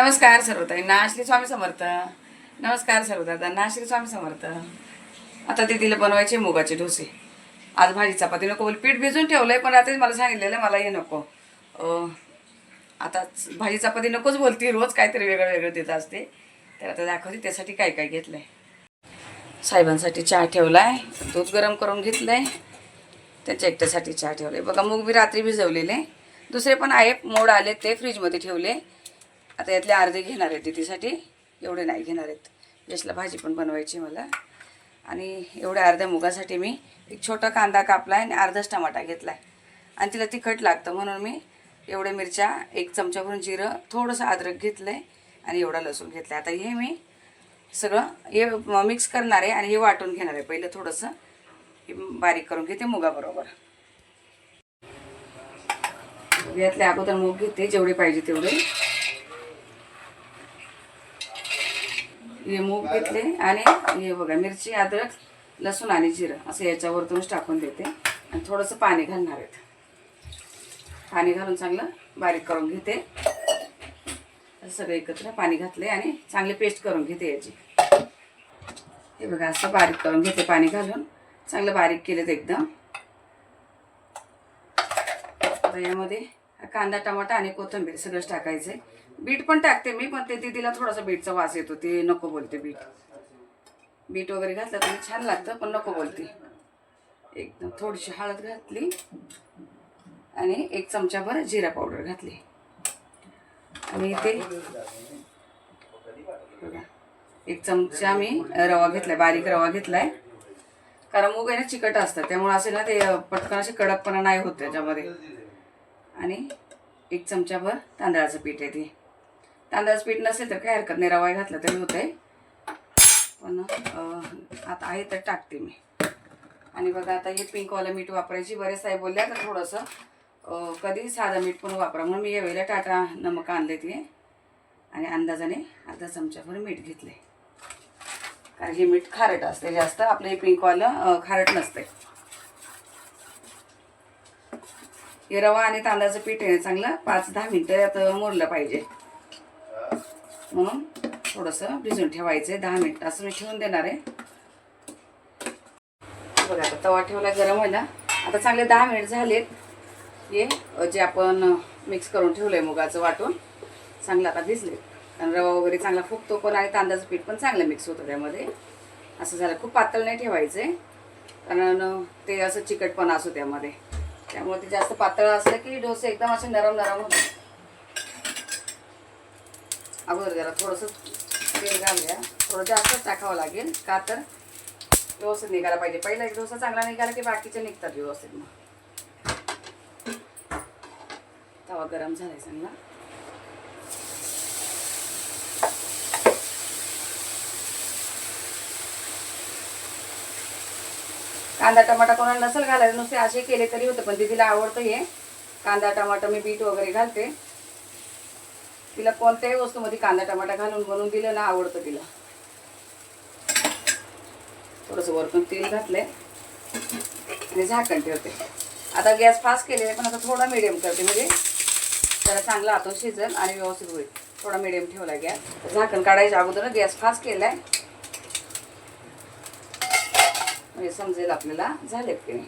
नमस्कार सर्वताईंना श्री स्वामी समर्थ. नमस्कार सर्वताईंना श्री स्वामी समर्थ. आता ते तिला बनवायचे मुगाचे डोसे. आज भाजी चपाती नको बोल. पीठ भिजून ठेवलंय पण रात्रीच मला सांगितलेलं मला हे नको. आता भाजी चपाती नकोच बोलती रोज काहीतरी वेगळं वेगळं देत असते. तर आता दाखवते त्यासाठी काय काय घेतलंय. साहेबांसाठी चहा ठेवलाय दूध गरम करून घेतलंय. त्यांच्या एकट्यासाठी चहा ठेवले बघा मूग मी रात्री भिजवलेले. दुसरे पण आहे मोड आले ते फ्रीजमध्ये ठेवले. आता यातले अर्धे घेणार आहेत दीदीसाठी एवढे नाही घेणार आहेत. यशला भाजी पण बनवायची मला. आणि एवढ्या अर्ध्या मुगासाठी मी एक छोटा कांदा कापला आहे आणि अर्धाच टमाटा घेतला आहे आणि तिला तिखट लागतं म्हणून मी एवढ्या मिरच्या एक चमचा भरून जिरं थोडंसं अद्रक घेतलं आहे आणि एवढा लसूण घेतला आहे आता हे मी सगळं हे मिक्स करणार आहे आणि हे वाटून घेणार आहे. पहिलं थोडंसं हे बारीक करून घेते मुगाबरोबर. यातले अगोदर मूग घेते जेवढे पाहिजे तेवढे. हे मूग घेतले आणि हे बघा मिरची अद्रक लसूण आणि जिरं असं याच्यावरतूनच टाकून देते. आणि थोडंसं पाणी घालणार आहेत. पाणी घालून चांगलं बारीक करून घेते. सगळे सगळं एकत्र पाणी घातले आणि चांगली पेस्ट करून घेते याची. हे बघा असं बारीक करून घेते पाणी घालून. चांगलं बारीक केलेत एकदम. आता यामध्ये कांदा टमाटा आणि कोथिंबीर सगळंच टाकायचं आहे बीट पण टाकते मी पण ते दिदीला थोडासा बीटचा वास येतो ते नको बोलते बीट. बीट वगैरे घातलं तर छान लागतं पण नको बोलते. एकदम थोडीशी हळद घातली आणि एक चमचाभर जिरा पावडर घातली. आणि ते बघा एक चमचा मी रवा घेतलाय बारीक रवा घेतलाय. कारण मूग आहे ना चिकट असतं त्यामुळे असे ना ते पटकन असे कडकपणा नाही होत त्याच्यामध्ये. आणि एक चमचाभर तांदळाचं पीठ आहे ते. तांदळाचं पीठ नसेल तर काय हरकत नाही रवा घातला तरी होत आहे पण आता आहे तर टाकते मी. आणि बघा आता हे पिंकवालं मीठ वापरायची. बरेच साहेब बोलल्या तर थोडंसं कधी साधं मीठ पण वापरा. म्हणून मी यावेळेला टाटा नमक आणले ते. आणि अंदाजाने अर्धा चमचाभर मीठ घेतले कारण हे मीठ खारट असते जास्त. आपलं हे पिंकवालं खारट नसते हे रवा आणि तांदळाचं पीठ आहे चांगलं पाच दहा मिनटं यात मोरलं पाहिजे. म्हणून थोडंसं भिजून ठेवायचं आहे दहा मिनटं. असं मी ठेवून देणार आहे. बघा आता तवा ठेवला गरम व्हायला. आता चांगले दहा मिनिट झालेत. हे जे आपण मिक्स करून ठेवलं आहे मुगाचं वाटून चांगलं आता भिजले. कारण रवा वगैरे चांगला फुगतो पण आणि तांदळाचं पीठ पण चांगलं मिक्स होतं त्यामध्ये. असं झालं. खूप पातळ नाही ठेवायचं आहे कारण ते असं चिकटपणा असो त्यामध्ये. त्यामुळे ते जास्त पातळ असलं की डोसे एकदम असे नरम नरम होते अगोदर जरा थोडंसं तेल घालूया. थोडं जास्तच टाकावं लागेल का तर व्यवस्थित निघायला पाहिजे. पहिला एक डोसा चांगला निघाला की बाकीचे निघतात व्यवस्थित मग. तवा गरम झालाय चांगला. कांदा टमाटा कोणाला नसेल घालायला नुसते असे केले तरी होते पण दीदीला आवडतं हे. कांदा टमाटा मी बीट वगैरे घालते. तिला कोणत्याही वस्तूमध्ये कांदा टमाटा घालून बनवून दिलं ना आवडतं तिला. थोडंसं वरतून तेल घातलंय आणि झाकण ठेवते. आता गॅस फास्ट केलेला पण आता थोडा मिडियम करते. म्हणजे त्याला चांगला आतो शिजन आणि व्यवस्थित होईल. थोडा मिडियम ठेवला गॅस. झाकण काढायच्या अगोदर गॅस फास्ट केलाय. म्हणजे समजेल आपल्याला. झालेत की नाही?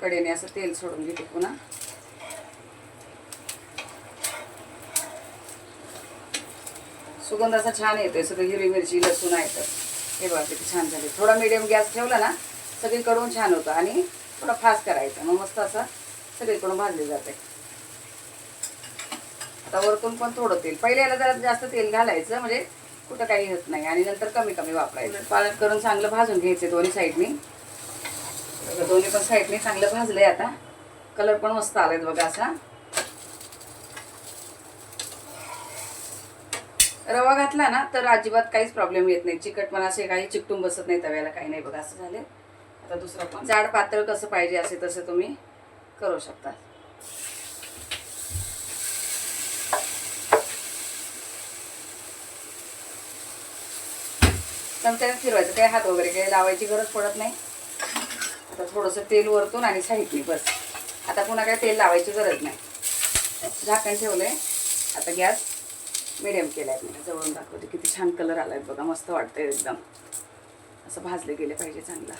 कडेने असं तेल सोडून घेते पुन्हा. सुगंध असा छान येतोय सगळं हिरवी मिरची लसूण आहे तर. हे बघा किती छान झाले. थोडा मिडियम गॅस ठेवला ना सगळीकडून छान होतं आणि थोडा फास्ट करायचा. मग मस्त असं सगळीकडून भाजले जाते. आता वरतून पण थोडं तेल. पहिले याला जरा जास्त तेल घालायचं म्हणजे कुठं काही होत नाही. आणि नंतर कमी कमी वापरायचं. पालक करून चांगलं भाजून घ्यायचे दोन्ही साईडनी. दोन्ही पण साईडनी चांगलं भाजलंय आता. कलर पण मस्त आलाय बघा असा. रवा घातला ना तर अजिबात काहीच प्रॉब्लेम येत नाही. चिकट पण असे काही चिकटून बसत नाही तव्याला काही नाही बघा असं झाले आता दुसरं पण. जाड पातळ कसं पाहिजे असे तसं तुम्ही करू शकता. चमच्याने फिरवायचं. काही हात वगैरे काही लावायची गरज पडत नाही. आता थोडंसं तेल वरतून आणि साईडनी बस. आता पुन्हा काही तेल लावायची गरज नाही. झाकण ठेवलंय. आता गॅस मिडियम केला आहे मी. जवळून दाखवते. किती छान कलर आला आहे बघा. मस्त वाटतंय एकदम. असं भाजले गेले पाहिजे चांगला.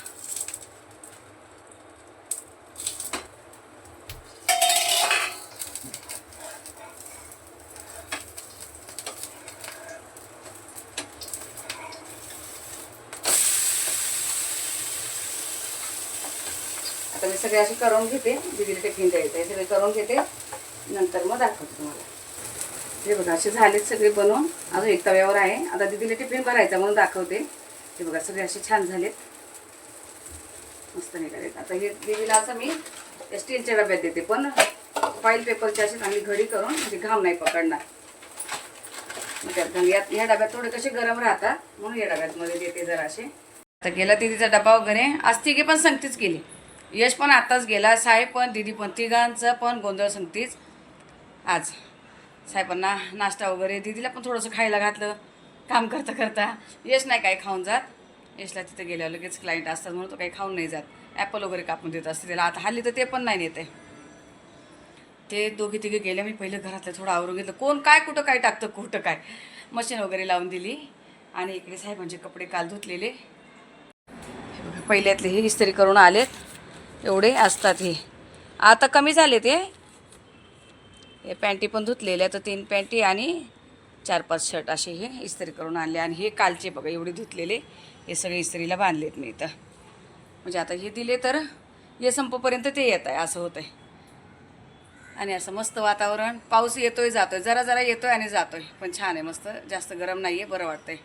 सगळे असे करून घेते दिदीला टिफिन द्यायचं आहे सगळे करून घेते नंतर मग दाखवते तुम्हाला. हे बघा असे झालेत सगळे बनवून. अजून एक तव्यावर आहे. आता दिदीला टिफिन भरायचा म्हणून दाखवते. हे बघा सगळे असे छान झालेत. मस्त निघालेत. आता हे दिदीला असं मी स्टीलच्या डब्यात देते पण फाईल पेपरची अशी चांगली घडी करून म्हणजे घाम नाही पकडणार. मग त्यात यात ह्या डब्यात थोडे कसे गरम राहतात म्हणून या डब्यात मध्ये देते असे आता गेला दिदीचा डबा वगैरे. असते की पण सांगतेच गेली यश पण आत्ताच गेला साहेब पण दिदी पण तिघांचं पण गोंधळ संगतीच. आज साहेबांना नाश्ता वगैरे दिदीला पण थोडंसं खायला घातलं काम करता करता. यश नाही काही खाऊन जात. यशला तिथे गेल्यावर लगेच क्लायंट असतात म्हणून तो काही खाऊन नाही जात. ॲपल वगैरे कापून देत असते त्याला. आता हल्ली तर ते पण नाही नेते. ते दोघे तिघे गेले मी पहिले घरातलं थोडं आवरून घेतलं. कोण काय कुठं काय टाकतं कुठं काय. मशीन वगैरे लावून दिली. आणि इकडे साहेबांचे कपडे काल धुतलेले. पहिल्यातले हे इस्त्री करून आलेत. एवढे असतात हे. आता कमी झाले ते हे पॅन्टी पण धुतलेल्या तर तीन पॅन्टी आणि चार पाच शर्ट असे हे इस्त्री करून आणले. आणि हे कालचे बघा एवढे धुतलेले. हे सगळे इस्त्रीला बांधलेत मी इथं. म्हणजे आता हे दिले तर हे संपपर्यंत ते येत आहे असं होतं आहे आणि असं मस्त वातावरण. पाऊस येतोय जातोय. जरा जरा येतोय आणि जातोय. पण छान आहे मस्त. जास्त गरम नाही आहे बरं वाटतंय.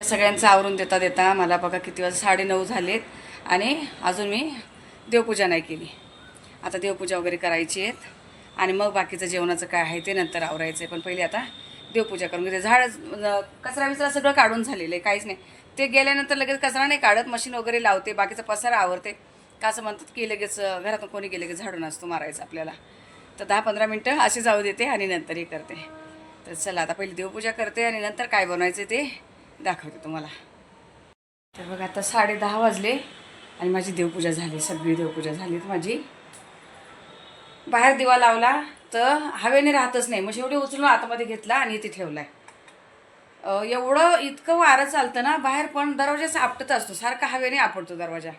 सगळ्यांचं आवरून देता देता मला बघा किती वाजता साडेनऊ झालेत. आणि अजून मी देवपूजा नाही केली. आता देवपूजा वगैरे करायची आहेत. आणि मग बाकीचं जेवणाचं काय आहे ते नंतर आवरायचं आहे पण पहिले आता देवपूजा करून घेते. झाड कचरा विचरा सगळं काढून झालेलं आहे. काहीच नाही. ते गेल्यानंतर लगेच कचरा नाही काढत. मशीन वगैरे लावते. बाकीचा पसारा आवरते. का असं म्हणतात की लगेच घरातून कोणी गेलं की झाडून असतो मारायचं आपल्याला. तर दहा पंधरा मिनटं अशी जाऊ देते आणि नंतर हे करते. तर चला आता पहिली देवपूजा करते आणि नंतर काय बनवायचं ते दाखवते तुम्हाला. तर बघा आता साडे दहा वाजले. आणि माझी देवपूजा झाली सगळी देवपूजा झाली. माझी बाहेर दिवा लावला तर हवेने राहतच नाही. मग शेवटी उचलून आतमध्ये घेतला आणि इथे ठेवला आहे एवढं इतकं वारं चालतं ना बाहेर पण दरवाजा आपटत असतो. सारखा हवेने आपटतो दरवाजा.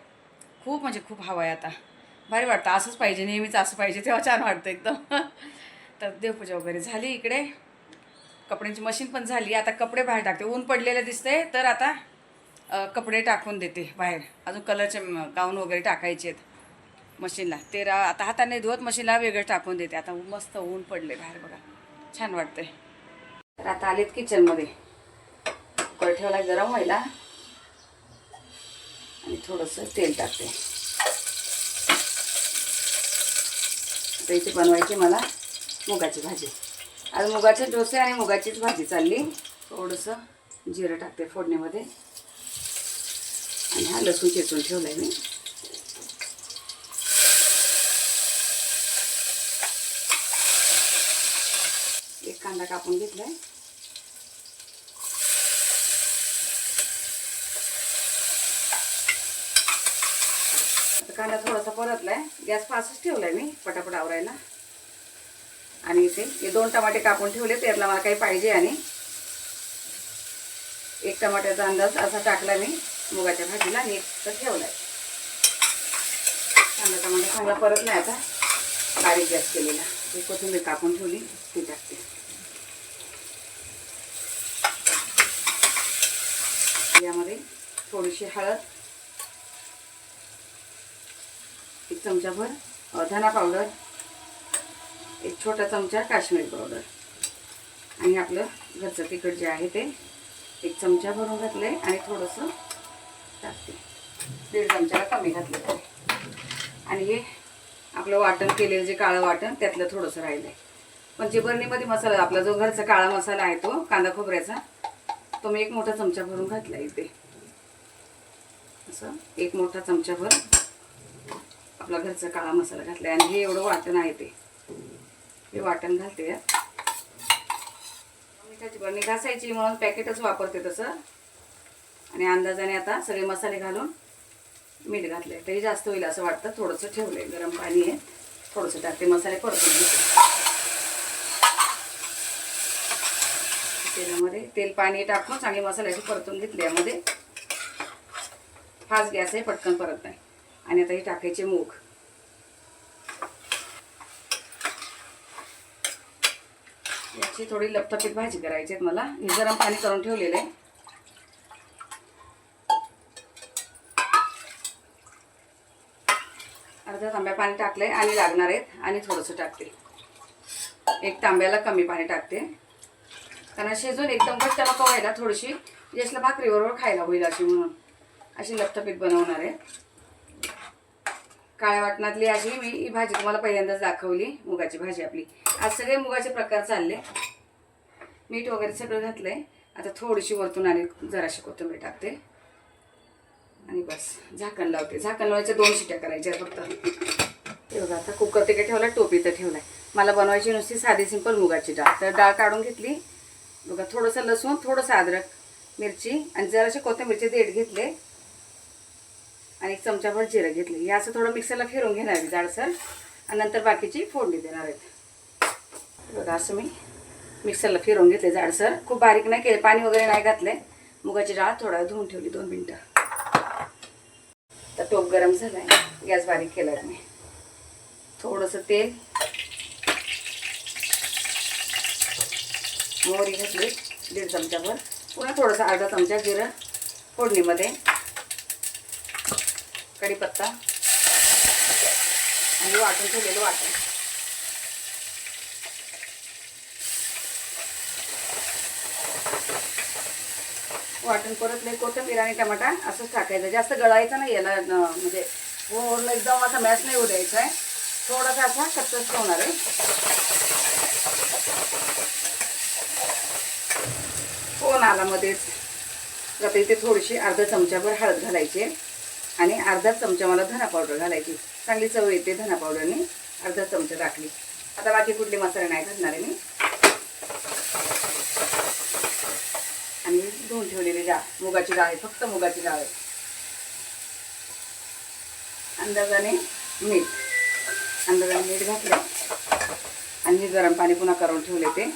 खूप म्हणजे खूप हवा आहे आता. भारी वाटतं. असंच पाहिजे नेहमीच असं पाहिजे. तेव्हा छान वाटतं एकदम. तर देवपूजा वगैरे झाली इकडे. कपड्यांची मशीन पण झाली. आता कपडे बाहेर टाकते. ऊन पडलेलं दिसतंय. तर आता कपडे टाकून देते बाहेर. अजून कलरचे गाऊन वगैरे टाकायचे आहेत मशीनला. ते रा आता हाताने धुवत मशीनला वेगळं टाकून देते. आता मस्त ऊन पडले बाहेर बघा. छान वाटतंय. तर आता आलेत किचनमध्ये. कुकर ठेवला गरम व्हायला. आणि थोडंसं तेल टाकते. आता इथे बनवायची मला मुगाची भाजी. आज मुगाचे डोसे आणि मुगाचीच भाजी चालली. थोडंसं जिरं टाकते फोडणीमध्ये. हा लसूण चेचून ठेवला आहे मी एक कांदा कापून घेतलाय आता कांदा थोडासा परतलाय गॅस फास्टच ठेवलाय मी पटापट आवरायला आणि इथे हे दोन टमाटे कापून ठेवले त्यातला मला काही पाहिजे आणि एक टमाट्याचा अंदाज असा टाकला मी मुगाच्या भाजीला आणि एक तर ठेवलाय. कांदा टमाटा चांगला परत नाही आता. बारीक गॅस केलेला. ते कोथिंबीर कापून ठेवली ती टाकते. यामध्ये थोडीशी हळद एक चमचाभर धना पावडर एक छोटा चमचा काश्मीरी पावडर. आणि आपलं घरचं तिखट जे आहे ते एक चमचा भरून घातलं आहे आणि थोडंसं टाकते. दीड चमच्याला कमी घातलं आहे आणि हे आपलं वाटण केलेलं जे काळं वाटण त्यातलं थोडंसं राहिलं आहे पण जे बरणीमध्ये मसाला आपला जो घरचा काळा मसाला आहे तो कांदा खोबऱ्याचा तो मी एक मोठा चमचा भरून घातला इथे. असं एक मोठा चमचाभर आपला घरचा काळा मसाला घातला आणि हे एवढं वाटण आहे ते. हे वाटण घालते. यात. मिठाची बरणी घासायची म्हणून पॅकेटच वापरते तसं. आणि अंदाजाने आता सगळे मसाले घालून मीठ घातले तरी जास्त होईल असं वाटतं. थोडंसं ठेवलंय. गरम पाणी आहे. थोडंसं टाकते मसाले परतून घेते. तेलामध्ये तेल पाणी टाकून चांगले मसाल्याचे परतून घेतले. यामध्ये फास्ट गॅस आहे पटकन परत नाही. आणि आता हे टाकायचे मूग. याची थोडी लपथपीत भाजी करायची आहेत मला. हे गरम पाणी करून ठेवलेलं आहे. अर्धा तांब्या पाणी टाकलं आहे आणि लागणार आहेत आणि थोडंसं टाकते. एक तांब्याला कमी पाणी टाकते. कारण शिजून एकदम घट्ट नको व्हायला थोडीशी. जसला भाकरीबरोबर खायला होईल अशी म्हणून. अशी लपथपीत बनवणार आहे. काळ्या वाटणातली अशी मी ही भाजी तुम्हाला पहिल्यांदाच दाखवली मुगाची भाजी आपली. आज सगळे मुगाचे प्रकार चालले. मीठ वगैरे सगळं घातलंय. आता थोडीशी वरतून आणि जराशी कोथिंबीर टाकते. आणि बस. झाकण लावते. झाकण लावायच्या दोन शिट्या करायच्या फक्त. हे बघा आता कुकर तिकडे ठेवला टोपी तर ठेवलाय. मला बनवायची नुसती साधी सिंपल मुगाची डाळ. तर डाळ काढून घेतली. बघा थोडंसं लसूण थोडंसं अद्रक मिरची आणि जराशे कोथिंबीरचे देठ घेतले. आणि एक चमचाभर जिरं घेतले. हे असं थोडं मिक्सरला फिरून घेणार आहे जाडसर. आणि नंतर बाकीची फोडणी देणार आहेत बघा असं मी मिक्सरला फिरवून घेतले जाडसर. खूप बारीक नाही केले. पाणी वगैरे नाही घातले मुगाची डाळ थोडा धुवून ठेवली दोन मिनटं. तर टोप गरम झालाय. गॅस बारीक केलाय मी. थोडंसं तेल. मोहरी घातली दीड चमच्यावर पुन्हा थोडंसं अर्धा चमचा जिरं फोडणीमध्ये. कढीपत्ता. आणि वाटून ठेवलेलं वाटण. वाटण परतले कोथिंबीर आणि टमाटा असंच टाकायचं. जास्त गळायचं नाही याला म्हणजे पूर्ण एकदम असा मॅच नाही होऊ द्यायचा आहे थोडासा असा कच्चाच ठेवणार आहे. फोन आला मध्येच. आता इथे थोडीशी अर्धा चमचाभर हळद घालायची आणि अर्धा चमचा मला धना पावडर घालायची. चांगली चव येते धना पावडरने. अर्धा चमचा टाकली. आता बाकी कुठले मसाले नाही घालणार आहे मी आणि धुवून ठेवलेली द्या मुगाची डाळ आहे फक्त मुगाची डाळ आहे. अंदाजाने मीठ. अंदाजाने मीठ घातलं. आणि हे गरम पाणी पुन्हा करून ठेवले ते.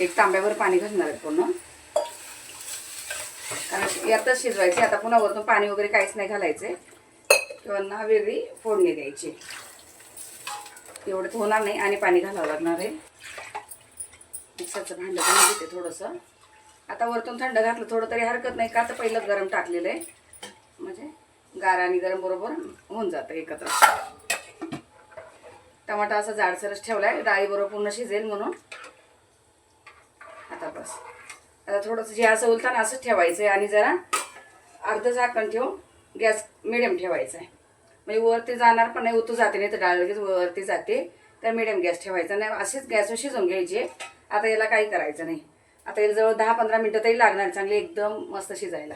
एक तांब्यावर पाणी घालणार आहे पूर्ण. कारण यातच शिजवायचे. आता पुन्हा वरतून पाणी वगैरे काहीच नाही घालायचे. किंवा ना वेगळी फोडणी द्यायची. एवढं होणार नाही आणि पाणी घालावं लागणार आहे. मिक्सरचं भांडं पण घेते थोडंसं. आता वरतून थंड घातलं थोडं तरी हरकत नाही. का तर पहिलं गरम टाकलेलं आहे. म्हणजे गार आणि गरम बरोबर होऊन जातं एकत्र. टमाटा असा जाडसरच ठेवलाय. डाळीबरोबर पूर्ण शिजेल म्हणून. आता बस. आता थोडंसं जे असं उलताना असंच ठेवायचं आहे आणि जरा अर्ध झाकण ठेवून गॅस मिडियम ठेवायचा आहे म्हणजे वरती जाणार पण नाही उतू जाते नाही तर डाळ लगेच वरती जाते. तर मिडियम गॅस ठेवायचा. नाही असेच गॅसवर शिजवून घ्यायचे. आता याला काही करायचं नाही. आता याला जवळ दहा पंधरा मिनटं तरी लागणार चांगली एकदम मस्त शिजायला.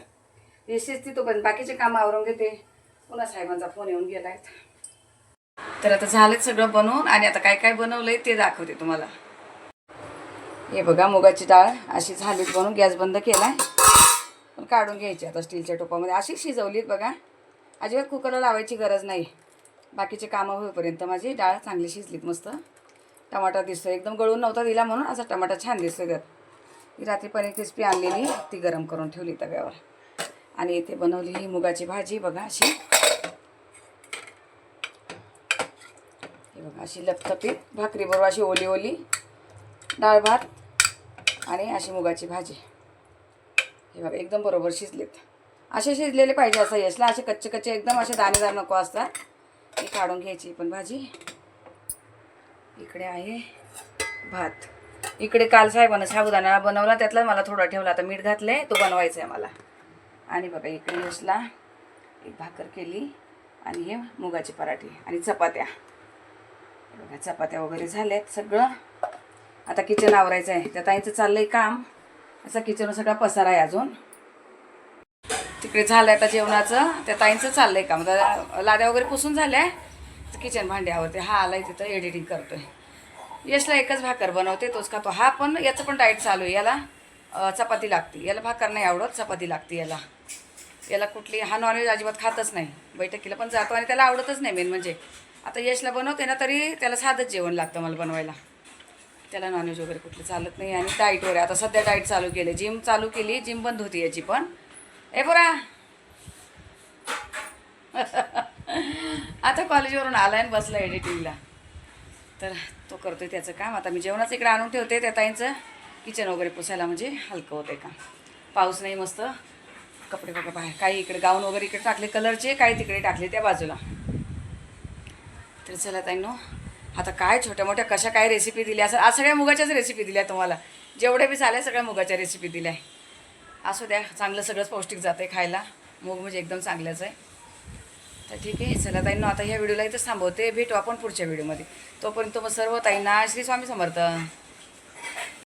हे शिजती तोपर्यंत. बाकीचे कामं आवरून घेते. पुन्हा साहेबांचा फोन येऊन गेलाय तर आता झालं सगळं बनवून आणि आता काय काय बनवलंय ते दाखवते तुम्हाला. हे बघा मुगाची डाळ अशी झालीत बनवून. गॅस बंद केलाय. पण काढून घ्यायची आता स्टीलच्या टोपामध्ये. अशी शिजवलीत बघा. अजिबात कुकरला लावायची गरज नाही. बाकीचे कामं होईपर्यंत माझी डाळ चांगली शिजलीत मस्त. टमाटा दिसतो एकदम गळून नव्हता दिला म्हणून असा टमाटा छान दिसतो त्यात. ही रात्री पनीर क्रिस्पी आणलेली ती गरम करून ठेवली तव्यावर. आणि इथे बनवली ही मुगाची भाजी बघा अशी. हे बघा अशी लपथपीत भाकरीबरोबर अशी ओली ओली. डाळ भात आणि अशी मुगाची भाजी. हे बघा एकदम बरोबर शिजलेत. असे शिजलेले पाहिजे असं यशला असे कच्चे कच्चे एकदम असे दाणेदार नको असतात. हे काढून घ्यायची पण भाजी. इकडे आहे भात. इकडे काल साहेबानं साबुदाणा बनवला त्यातला मला थोडा ठेवला. आता मीठ घातलंय तो बनवायचा आहे मला. आणि बघा इकडे यशला एक भाकर केली आणि हे मुगाचे पराठे आणि चपात्या. बघा चपात्या वगैरे झाल्यात सगळं. आता किचन आवरायचं आहे त्या ताईचं चाललंय काम. असा किचन सगळा पसारा आहे अजून. तिकडे झालं आहे आता जेवणाचं. त्या ताईंचं चाललं आहे का आता लाद्या वगैरे पुसून झाल्या किचन भांड्यावरती. हा आलाय तिथं एडिटिंग करतो आहे यशला एकच भाकर बनवते तोच खातो. हा पण याचं पण डाएट चालू आहे. याला चपाती लागते. याला भाकर नाही आवडत चपाती लागते याला. याला कुठली हा नॉनव्हेज अजिबात खातच नाही. बैठकीला पण जातो आणि त्याला आवडतच नाही मेन म्हणजे. आता यशला बनवते ना तरी त्याला साधंच जेवण लागतं मला बनवायला. त्याला नॉनव्हेज वगैरे कुठलं चालत नाही. आणि डाईट वगैरे. आता सध्या डाईट चालू केले जिम चालू केली. जिम बंद होती याची पण. ए बरा आता कॉलेजवरून आला आणि बसला एडिटिंगला तर तो करतोय त्याचं काम. आता मी जेवणाचं इकडे आणून ठेवते त्या ताईंचं. किचन वगैरे पुसायला म्हणजे हलकं होतंय का पाऊस नाही मस्त. कपडे बघा बाहेर. काही इकडे गाऊन वगैरे इकडे टाकले. कलरचे काही तिकडे टाकले त्या बाजूला. तर चला ताईंनो आता काय छोट्या मोठ्या कशा काय रेसिपी दिल्या असं आज सगळ्या मुगाच्याच रेसिपी दिल्या तुम्हाला. जेवढे बी झाल्या सगळ्या मुगाच्या रेसिपी दिल्या. आहे असू द्या चांगलं सगळंच पौष्टिक जाते खायला. मूग म्हणजे एकदम चांगलंच आहे. तर ठीक आहे चला ताईंनो आता ह्या व्हिडिओला इथंच थांबवते. भेटू आपण पुढच्या व्हिडिओमध्ये. तोपर्यंत मग सर्व ताईंना श्री स्वामी समर्थ.